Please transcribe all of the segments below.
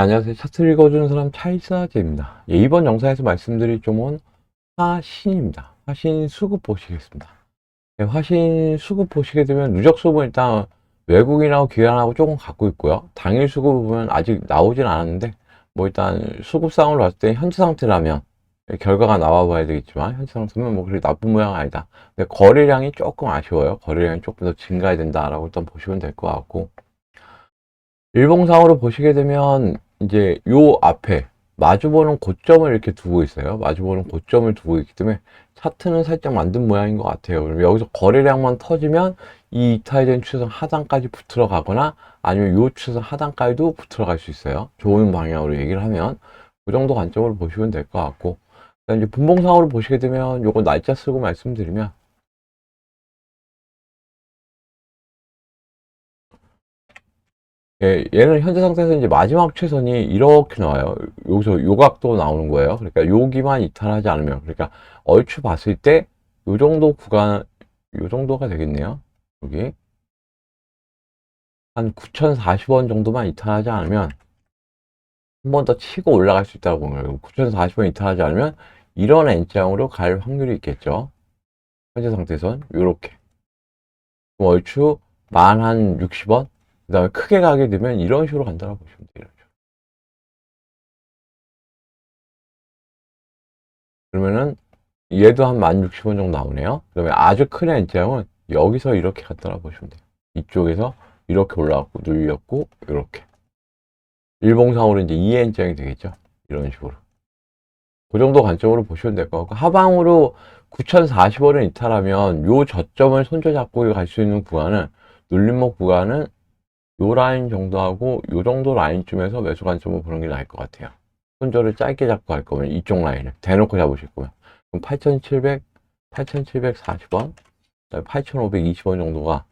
네, 안녕하세요. 차트 읽어주는 사람 차이사제입니다. 예, 이번 영상에서 말씀드릴 종목은 화신입니다. 화신 수급 보시겠습니다. 예, 화신 수급 보시게 되면 누적 수급은 일단 외국인하고 기관하고 조금 갖고 있고요. 당일 수급 보면 아직 나오진 않았는데 뭐 일단 수급상으로 봤을 때 현재 상태라면 예, 결과가 나와 봐야 되겠지만 현재 상태면 뭐 그렇게 나쁜 모양 아니다. 근데 거래량이 조금 아쉬워요. 거래량이 조금 더 증가해야 된다라고 일단 보시면 될 것 같고 일봉상으로 보시게 되면 이제 요 앞에 마주보는 고점을 이렇게 두고 있어요. 마주보는 고점을 두고 있기 때문에 차트는 살짝 만든 모양인 것 같아요. 그럼 여기서 거래량만 터지면 이 이탈된 추세선 하단까지 붙으러 가거나 아니면 요 추세선 하단까지도 붙으러 갈 수 있어요. 좋은 방향으로 얘기를 하면 그 정도 관점으로 보시면 될 것 같고 이제 분봉상으로 보시게 되면 요거 날짜 쓰고 말씀드리면 예, 얘는 현재 상태에서 이제 마지막 최선이 이렇게 나와요. 여기서 요각도 나오는 거예요. 그러니까 여기만 이탈하지 않으면, 그러니까 얼추 봤을 때 요 정도 구간, 요 정도가 되겠네요. 여기. 한 9,040원 정도만 이탈하지 않으면 한 번 더 치고 올라갈 수 있다고 거예요. 9,040원 이탈하지 않으면 이런 N장으로 갈 확률이 있겠죠. 현재 상태에선 요렇게. 얼추 만 한 60원? 그 다음에 크게 가게 되면 이런 식으로 간다고 보시면 돼요. 그러면은 얘도 한 1060원 정도 나오네요. 그 다음에 아주 큰 N자형은 여기서 이렇게 갔다고 보시면 돼요. 이쪽에서 이렇게 올라갔고 눌렸고 이렇게 일봉상으로 이제 2N자형이 되겠죠. 이런 식으로. 그 정도 관점으로 보시면 될 것 같고 하방으로 9,040원을 이탈하면 요 저점을 손절 잡고 갈 수 있는 구간은 눌림목 구간은 요 라인 정도 하고 요 정도 라인쯤에서 매수 관점을 보는 게 나을 것 같아요. 손절을 짧게 잡고 갈 거면 이쪽 라인을 대놓고 잡으실 거면 그럼 8,700, 8,740원, 8,520원 정도가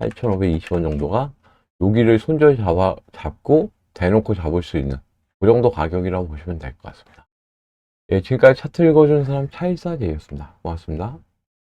8,520원 정도가 여기를 손절 잡아 잡고 대놓고 잡을 수 있는 그 정도 가격이라고 보시면 될 것 같습니다. 예, 지금까지 차트 읽어주는 사람 차일사제였습니다. 고맙습니다.